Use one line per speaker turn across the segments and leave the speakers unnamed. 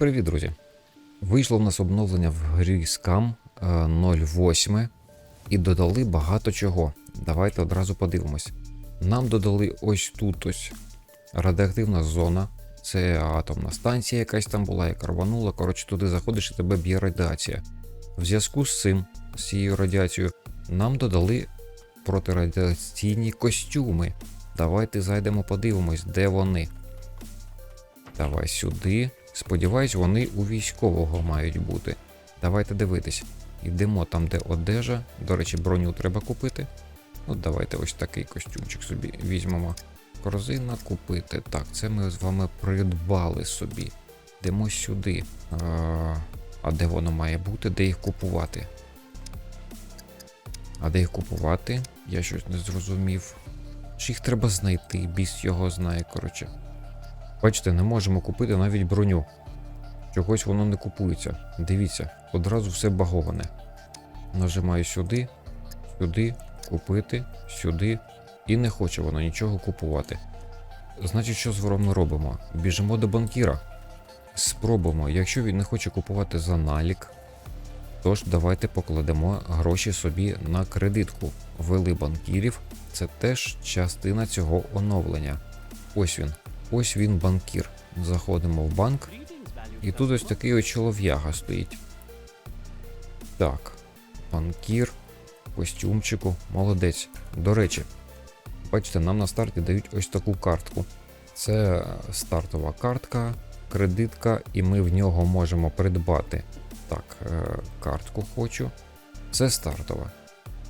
Привіт, друзі! Вийшло в нас обновлення в грі Scam е, 08 і додали багато чого. Давайте одразу подивимось. Нам додали ось тут ось радіоактивна зона. Це атомна станція, якась там була, яка рванула. Коротше, туди заходиш і тебе б'є радіація. В зв'язку з цим, з цією радіацією, нам додали протирадіаційні костюми. Давайте зайдемо, подивимось, де вони. Давай сюди. Сподіваюсь, вони у військового мають бути. Давайте дивитись. Йдемо там, де одежа. До речі, броню треба купити. Ну, давайте ось такий костюмчик собі візьмемо. Корзина купити. Так, це ми з вами придбали собі. Йдемо сюди. А, а де воно має бути? Де їх купувати? А де їх купувати? Я щось не зрозумів. Чи їх треба знайти? Біс його знає, коротше. Бачите, не можемо купити навіть броню. Чогось воно не купується. Дивіться, одразу все баговане. Нажимаю сюди, сюди, купити, сюди. І не хоче воно нічого купувати. Значить, що з ми робимо? Біжимо до банкіра. Спробуємо, якщо він не хоче купувати за налік, тож давайте покладемо гроші собі на кредитку. Вели банкірів, це теж частина цього оновлення. Ось він. Ось він банкір. Заходимо в банк, і тут ось такий ось чолов'яга стоїть. Так, банкір, костюмчику, молодець. До речі, бачите, нам на старті дають ось таку картку. Це стартова картка, кредитка, і ми в нього можемо придбати. Так, е, картку хочу. Це стартова.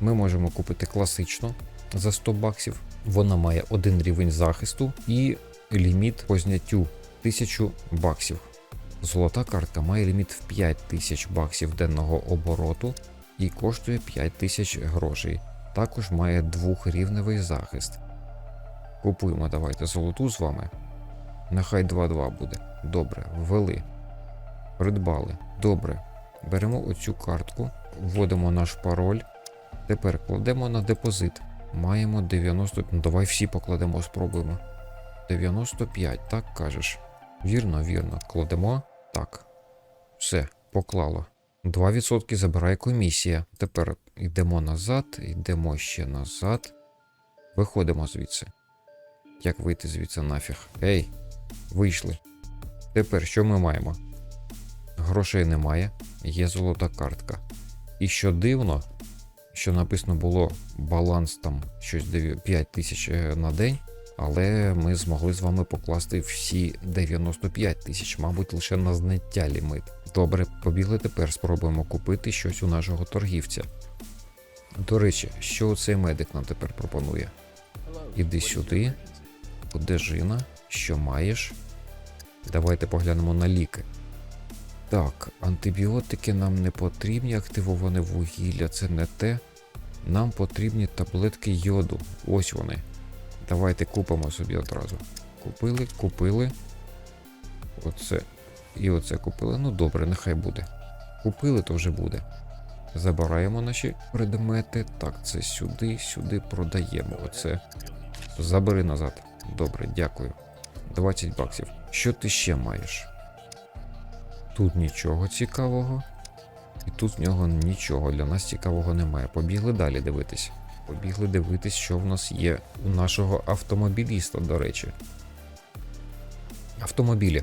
Ми можемо купити класичну за 100 баксів. Вона має один рівень захисту і ліміт по зняттю 1000 баксів. Золота картка має ліміт в 5000 баксів денного обороту і коштує 5000 грошей. Також має двохрівневий захист. Купуємо давайте золоту з вами. Нехай 2-2 буде. Добре, ввели. Придбали. Добре. Беремо оцю картку, вводимо наш пароль. Тепер кладемо на депозит. Маємо 90. Ну давай всі покладемо, спробуємо. 95, так кажеш. Вірно, вірно. Кладемо. Так. Все, поклало. 2% забирає комісія. Тепер йдемо назад, йдемо ще назад. Виходимо звідси. Як вийти звідси нафіг? Ей, вийшли. Тепер що ми маємо? Грошей немає, є золота картка. І що дивно, що написано було баланс там щось 5 тисяч е, на день, але ми змогли з вами покласти всі 95 тисяч, мабуть, лише на зняття лімит. Добре, побігли тепер, спробуємо купити щось у нашого торгівця. До речі, що цей медик нам тепер пропонує? Іди сюди, одежина, що маєш. Давайте поглянемо на ліки. Так, антибіотики нам не потрібні, активоване вугілля, це не те. Нам потрібні таблетки йоду. Ось вони. Давайте купимо собі одразу. Купили, купили. Оце. І оце купили. Ну добре, нехай буде. Купили, то вже буде. Забираємо наші предмети. Так, це сюди, сюди продаємо. Оце. Забери назад. Добре, дякую. 20 баксів. Що ти ще маєш? Тут нічого цікавого. І тут в нього нічого для нас цікавого немає. Побігли далі дивитись. Побігли дивитись, що в нас є у нашого автомобіліста, до речі. Автомобілі.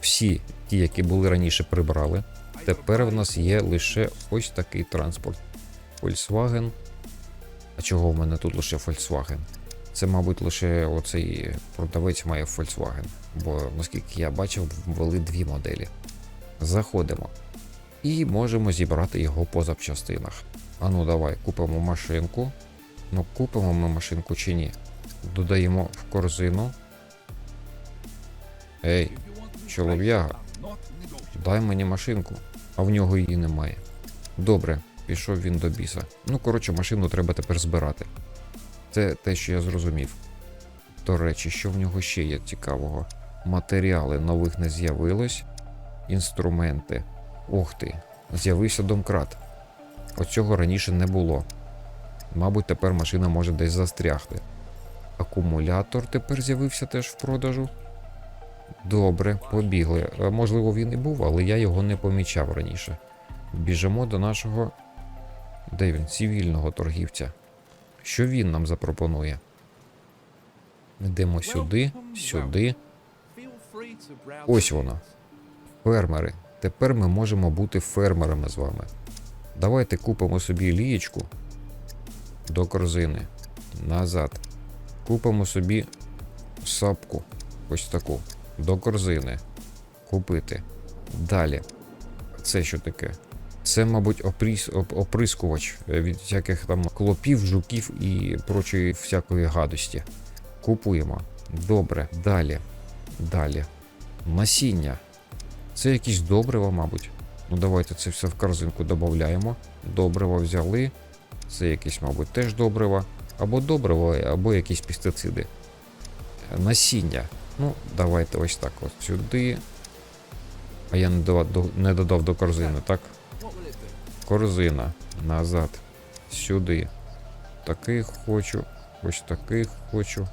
Всі ті, які були раніше прибрали. Тепер в нас є лише ось такий транспорт. Volkswagen. А чого в мене тут лише Volkswagen? Це, мабуть, лише оцей продавець має Volkswagen. Бо, наскільки я бачив, ввели дві моделі. Заходимо. І можемо зібрати його по запчастинах. А ну давай, купимо машинку. Ну, купимо ми машинку чи ні. Додаємо в корзину. Ей, чолов'яга, дай мені машинку, а в нього її немає. Добре, пішов він до біса. Ну, коротше, машину треба тепер збирати. Це те, що я зрозумів. До речі, що в нього ще є цікавого? Матеріали нових не з'явилось. Інструменти. Ух ти, з'явився домкрат. Оцього раніше не було. Мабуть, тепер машина може десь застрягти. Акумулятор тепер з'явився теж в продажу. Добре, побігли. Е, Можливо, він і був, але я його не помічав раніше. Біжимо до нашого. Де він? Цивільного торгівця. Що він нам запропонує? Йдемо сюди, сюди. Ось воно. Фермери. Тепер ми можемо бути фермерами з вами. Давайте купимо собі лієчку до корзини. Назад. Купимо собі сапку. Ось таку. До корзини. Купити. Далі. Це що таке? Це, мабуть, опріс, оп- оприскувач е, від всяких там клопів, жуків і прочої всякої гадості. Купуємо. Добре. Далі. Далі. Насіння. Це якісь добрива, мабуть. Ну давайте це все в корзинку додаємо. Добрива взяли. Це якісь, мабуть, теж добрива. Або добрива, або якісь пестициди. Насіння. Ну, давайте ось так от сюди. А я не додав до, не додав до корзини, так? Корзина. Назад. Сюди. Таких хочу. Ось таких хочу.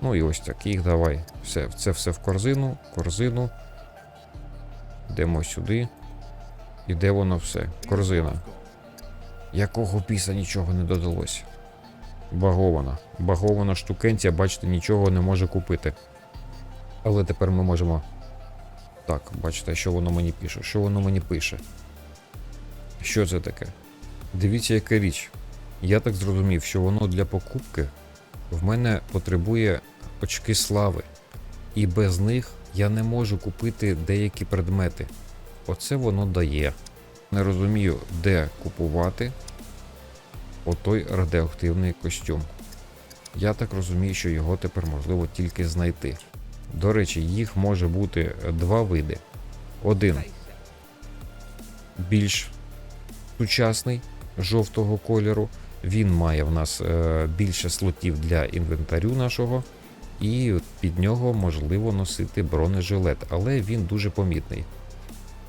Ну і ось таких давай. Все, це все в корзину. Корзину. Йдемо сюди. І де воно все? Корзина. Якого піса нічого не додалось? Багована. Багована штукенція, бачите, нічого не може купити. Але тепер ми можемо. Так, бачите, що воно мені пише. Що воно мені пише? Що це таке? Дивіться, яка річ. Я так зрозумів, що воно для покупки в мене потребує очки слави. І без них я не можу купити деякі предмети. Оце воно дає. Не розумію, де купувати отой радіоактивний костюм. Я так розумію, що його тепер можливо тільки знайти. До речі, їх може бути два види. Один більш сучасний жовтого кольору. Він має в нас е, більше слотів для інвентарю нашого, і під нього можливо носити бронежилет, але він дуже помітний.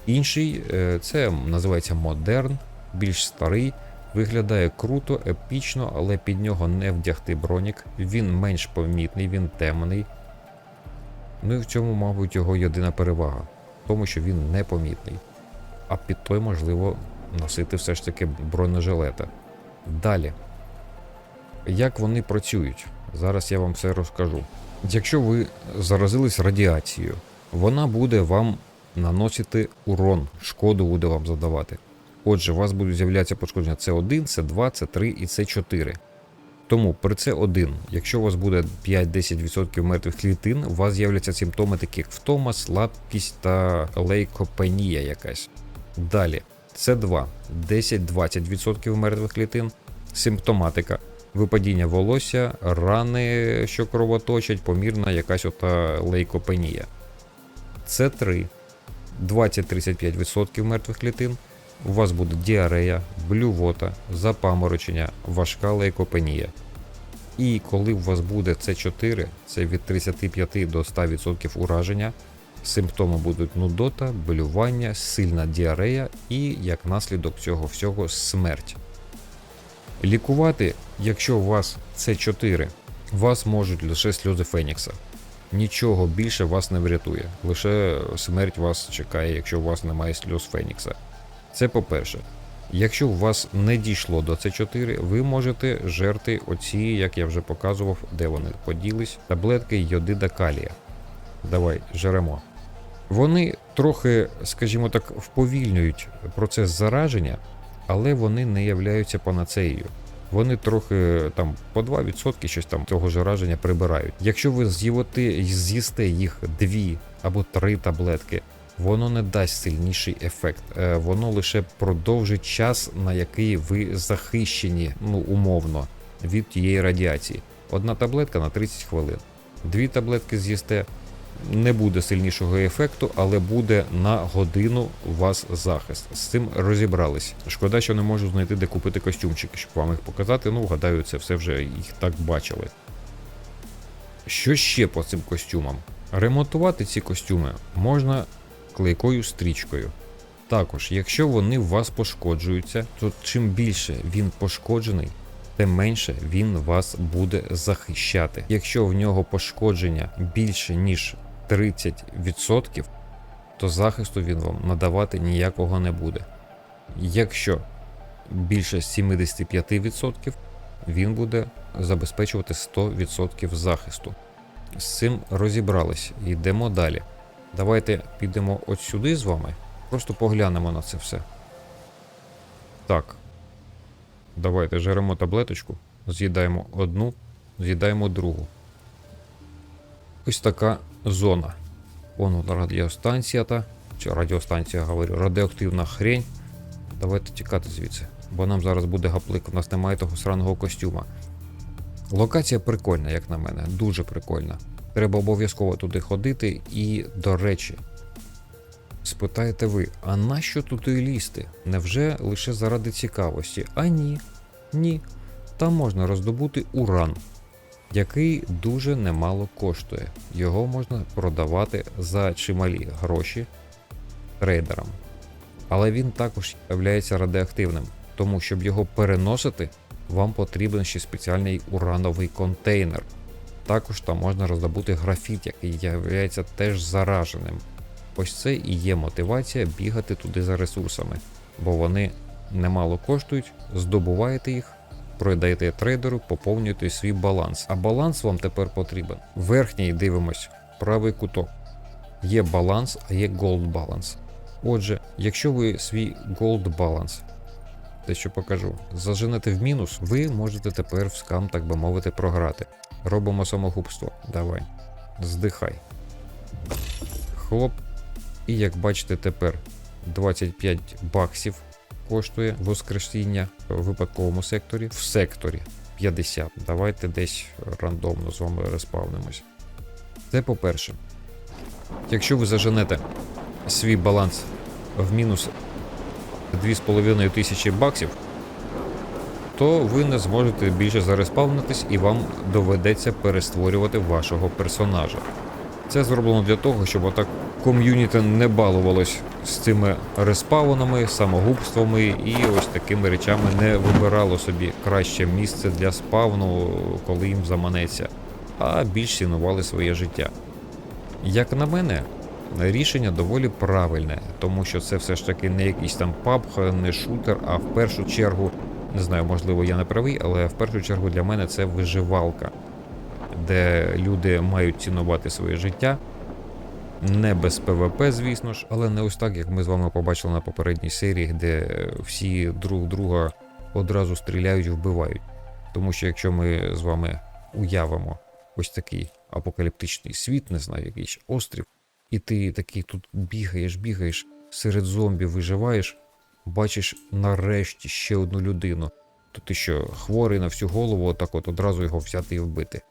Інший е, це називається модерн, більш старий, виглядає круто, епічно, але під нього не вдягти бронік. Він менш помітний, він темний. Ну і в цьому, мабуть, його єдина перевага, в тому, що він непомітний. А під той можливо носити все ж таки бронежилета. Далі. Як вони працюють? Зараз я вам все розкажу. Якщо ви заразились радіацією, вона буде вам наносити урон, шкоду буде вам задавати. Отже, у вас будуть з'являтися пошкодження С1, С2, С3 і С4. Тому при С1, якщо у вас буде 5-10% мертвих клітин, у вас з'являться симптоми такі як втома, слабкість та лейкопенія якась. Далі, С2 10-20% мертвих клітин, симптоматика, випадіння волосся, рани, що кровоточать, помірна якась ота лейкопенія. С3 20-35% мертвих клітин. У вас буде діарея, блювота, запаморочення, важка лейкопенія. І коли у вас буде С4, це від 35 до 100% ураження, симптоми будуть нудота, блювання, сильна діарея і, як наслідок цього всього, смерть. Лікувати, якщо у вас С4, вас можуть лише сльози Фенікса. Нічого більше вас не врятує. Лише смерть вас чекає, якщо у вас немає сльоз Фенікса. Це по-перше. Якщо у вас не дійшло до С4, ви можете жерти оці, як я вже показував, де вони поділись, таблетки йодида калія. Давай, жеремо. Вони трохи, скажімо так, вповільнюють процес зараження, але вони не являються панацеєю. Вони трохи там по 2% щось там цього зараження прибирають. Якщо ви з'ївоти, з'їсте їх дві або три таблетки, воно не дасть сильніший ефект. Е, Воно лише продовжить час, на який ви захищені, ну умовно, від тієї радіації. Одна таблетка на 30 хвилин. Дві таблетки з'їсте. Не буде сильнішого ефекту, але буде на годину у вас захист. З цим розібрались. Шкода, що не можу знайти, де купити костюмчики, щоб вам їх показати. Ну, гадаю, це все вже їх так бачили. Що ще по цим костюмам? Ремонтувати ці костюми можна клейкою стрічкою. Також, якщо вони у вас пошкоджуються, то чим більше він пошкоджений, тим менше він вас буде захищати. Якщо в нього пошкодження більше ніж 30%, то захисту він вам надавати ніякого не буде. Якщо більше 75%, він буде забезпечувати 100% захисту. З цим розібрались. Йдемо далі. Давайте підемо от сюди з вами. Просто поглянемо на це все. Так. Давайте жеремо таблеточку, з'їдаємо одну, з'їдаємо другу. Ось така зона. Вон радіостанція та. Чи радіостанція говорю, радіоактивна хрень. Давайте тікати звідси. Бо нам зараз буде гаплик, у нас немає того сраного костюма. Локація прикольна, як на мене, дуже прикольна. Треба обов'язково туди ходити і, до речі, спитаєте ви, а нащо туди лізти? Невже лише заради цікавості? А ні. Ні. Там можна роздобути уран, який дуже немало коштує. Його можна продавати за чималі гроші трейдерам. Але він також є радіоактивним, тому щоб його переносити, вам потрібен ще спеціальний урановий контейнер. Також там можна роздобути графіт, який є теж зараженим. Ось це і є мотивація бігати туди за ресурсами, бо вони немало коштують, здобуваєте їх, продаєте трейдеру, поповнюєте свій баланс. А баланс вам тепер потрібен. Верхній дивимось, правий куток. Є баланс, а є gold баланс. Отже, якщо ви свій gold баланс, те, що покажу, заженете в мінус, ви можете тепер в скам, так би мовити, програти. Робимо самогубство. Давай. Здихай. Хлоп. І як бачите, тепер 25 баксів коштує воскресіння в випадковому секторі. В секторі 50. Давайте десь рандомно з вами респавнимось. Це по-перше. Якщо ви заженете свій баланс в мінус 2,5 тисячі баксів, то ви не зможете більше зареспавнитись і вам доведеться перестворювати вашого персонажа. Це зроблено для того, щоб отак ком'юніті не балувалось з цими респаунами, самогубствами і ось такими речами не вибирало собі краще місце для спавну, коли їм заманеться, а більш цінували своє життя. Як на мене, рішення доволі правильне, тому що це все ж таки не якийсь там PUBG, не шутер, а в першу чергу, не знаю, можливо, я не правий, але в першу чергу для мене це виживалка, де люди мають цінувати своє життя. Не без ПВП, звісно ж, але не ось так, як ми з вами побачили на попередній серії, де всі друг друга одразу стріляють і вбивають. Тому що якщо ми з вами уявимо ось такий апокаліптичний світ, не знаю, якийсь острів, і ти такий тут бігаєш, бігаєш, серед зомбі виживаєш, бачиш нарешті ще одну людину, то ти що, хворий на всю голову, отак от одразу його взяти і вбити.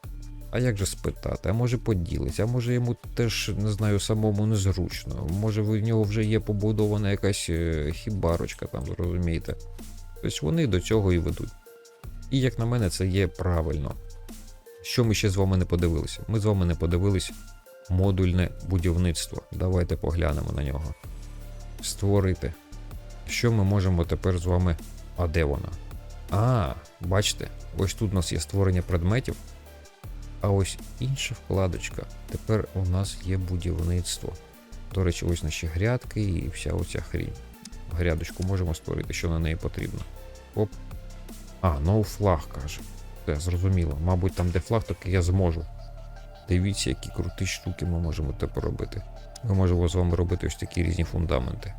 А як же спитати? А може поділиться, а може йому теж не знаю самому незручно. Може в нього вже є побудована якась е, хібарочка там, зрозумієте. Тобто вони до цього і ведуть. І як на мене, це є правильно. Що ми ще з вами не подивилися? Ми з вами не подивились модульне будівництво. Давайте поглянемо на нього. Створити. Що ми можемо тепер з вами. А де вона? А, бачите, ось тут у нас є створення предметів. А ось інша вкладочка. Тепер у нас є будівництво. До речі, ось наші грядки і вся оця хрінь. Грядочку можемо створити, що на неї потрібно. Оп. А, no флаг каже. Все, зрозуміло. Мабуть, там, де флаг, таки я зможу. Дивіться, які круті штуки ми можемо тепер робити. Ми можемо з вами робити ось такі різні фундаменти.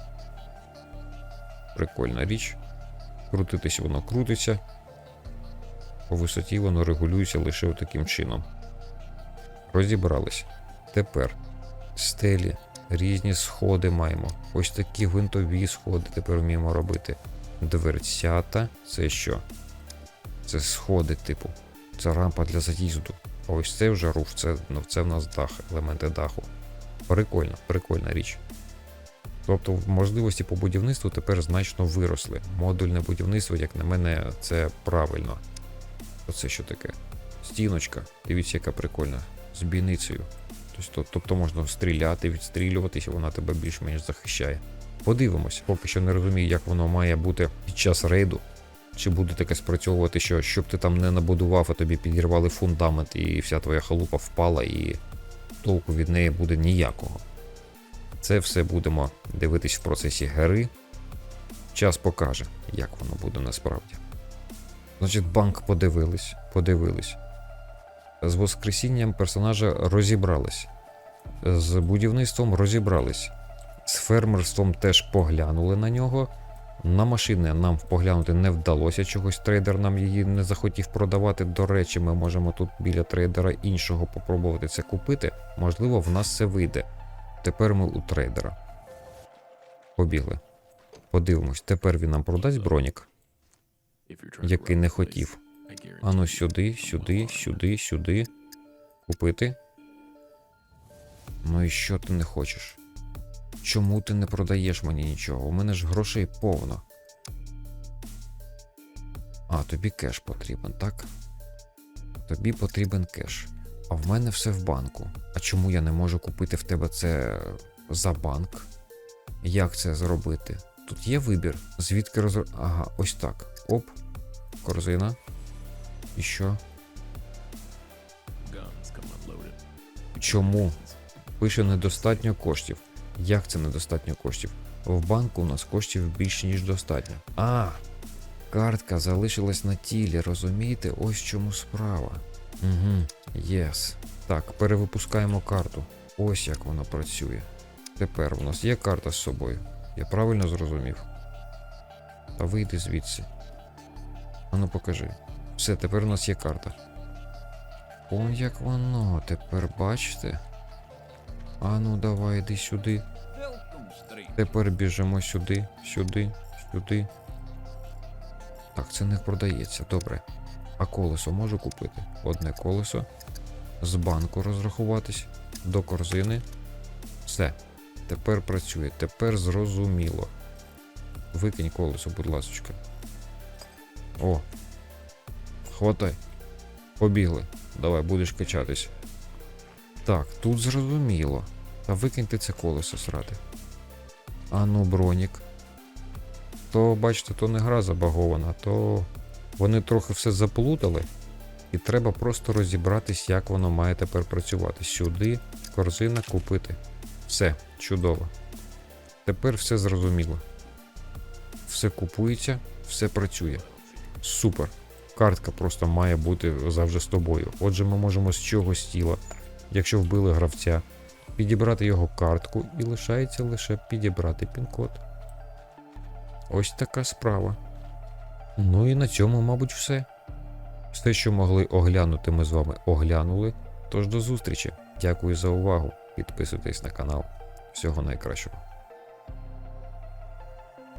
Прикольна річ. Крутитись воно крутиться. По висоті воно регулюється лише таким чином. Розібрались. Тепер стелі, різні сходи маємо. Ось такі гвинтові сходи тепер вміємо робити. Дверцята. Це що? Це сходи, типу. Це рампа для заїзду. А ось це вже руф, це, ну, це в нас дах, елементи даху. Прикольно, прикольна річ. Тобто можливості по будівництву тепер значно виросли. Модульне будівництво, як на мене, це правильно. Оце що таке? Стіночка. Дивіться, яка прикольна. З бійницею. Тобто, тобто можна стріляти, відстрілюватися, вона тебе більш-менш захищає. Подивимось, поки що не розумію, як воно має бути під час рейду. Чи буде таке спрацьовувати, що щоб ти там не набудував, а тобі підірвали фундамент, і вся твоя халупа впала і толку від неї буде ніякого. Це все будемо дивитись в процесі гри. Час покаже, як воно буде насправді. Значить, банк подивились, подивились. З воскресінням персонажа розібрались. З будівництвом розібрались. З фермерством теж поглянули на нього. На машини нам поглянути не вдалося чогось. Трейдер нам її не захотів продавати. До речі, ми можемо тут біля трейдера іншого попробувати це купити. Можливо, в нас це вийде. Тепер ми у трейдера. Побігли. Подивимось, тепер він нам продасть бронік, який не хотів. Ану сюди, сюди, сюди, сюди. Купити. Ну і що ти не хочеш? Чому ти не продаєш мені нічого? У мене ж грошей повно. А, тобі кеш потрібен, так? Тобі потрібен кеш. А в мене все в банку. А чому я не можу купити в тебе це за банк? Як це зробити? Тут є вибір. Звідки роз... Ага, ось так. Оп. Корзина. І що? Чому? Пише недостатньо коштів. Як це недостатньо коштів? В банку у нас коштів більше, ніж достатньо. А, картка залишилась на тілі, розумієте? Ось чому справа. Угу, єс. Так, перевипускаємо карту. Ось як вона працює. Тепер у нас є карта з собою. Я правильно зрозумів. Та вийди звідси. Ану покажи. Все, тепер у нас є карта. О, як воно, тепер бачите? Ану, давай, іди сюди. Тепер біжимо сюди, сюди, сюди. Так, це не продається, добре. А колесо можу купити? Одне колесо. З банку розрахуватись, до корзини. Все. Тепер працює, тепер зрозуміло. Викинь колесо, будь ласочка. О. Хватай. Побігли. Давай, будеш качатись. Так, тут зрозуміло. Та викиньте це колесо срати. А ну, бронік. То, бачите, то не гра забагована, то вони трохи все заплутали. І треба просто розібратись, як воно має тепер працювати. Сюди, корзина купити. Все, чудово. Тепер все зрозуміло. Все купується, все працює. Супер. Картка просто має бути завжди з тобою. Отже, ми можемо з чогось тіла, якщо вбили гравця, підібрати його картку і лишається лише підібрати пін-код. Ось така справа. Ну і на цьому, мабуть, все. Все, що могли оглянути, ми з вами оглянули. Тож до зустрічі. Дякую за увагу. Підписуйтесь на канал. Всього найкращого.